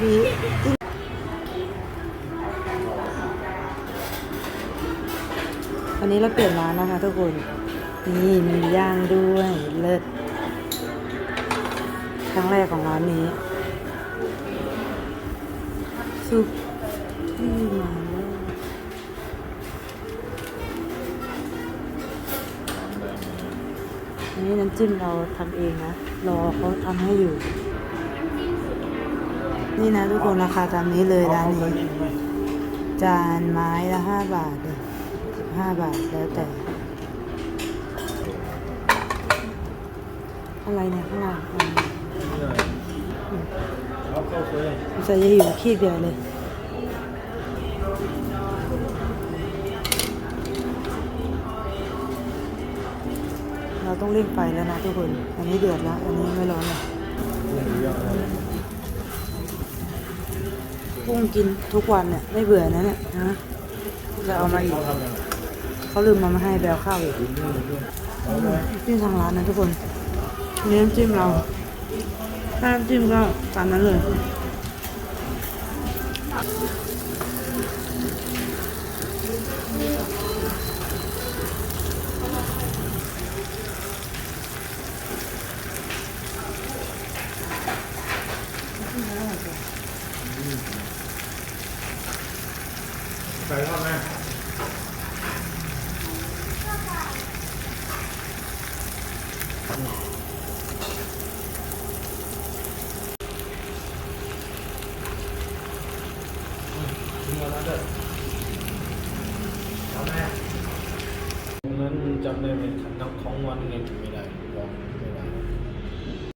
มีวันนี้เราเปลี่ยนร้านนะคะทุกคน นี่มีย่างด้วยเลิศครั้งแรกของร้านนี้ซุปที่มาแล้วนนี้น้ำจิ้มเราทำเองนะ รอเขาทำให้อยู่ นี่นะทุกคนราคาตามนี้เลยร้านนี้ จานไม้ละห้าบาทเลยสิบห้าบาทแล้วแต่ อะไรเนี่ยข้างหลังอืมมันจะหิวขี้เดียวเลยเราต้องเร่งไฟแล้วนะทุกคน อันนี้เดือดแล้ว อันนี้ไม่ร้อนเลย กุ้งกินทุกวันเนี่ยไม่เบื่อนะเนี่ยนะจะเอามาอีกเขาลืมมามาให้แบลข้าวอีกนี่ทางร้านนะทุกคนนี่น้ำจิ้มเราถ้าน้ำจิ้มก็ตามนั้นเลย ใส่ทอดไหมถึงวันนั้นเด้อทำไหมนั้นจำได้ไหมน้ำของวันไง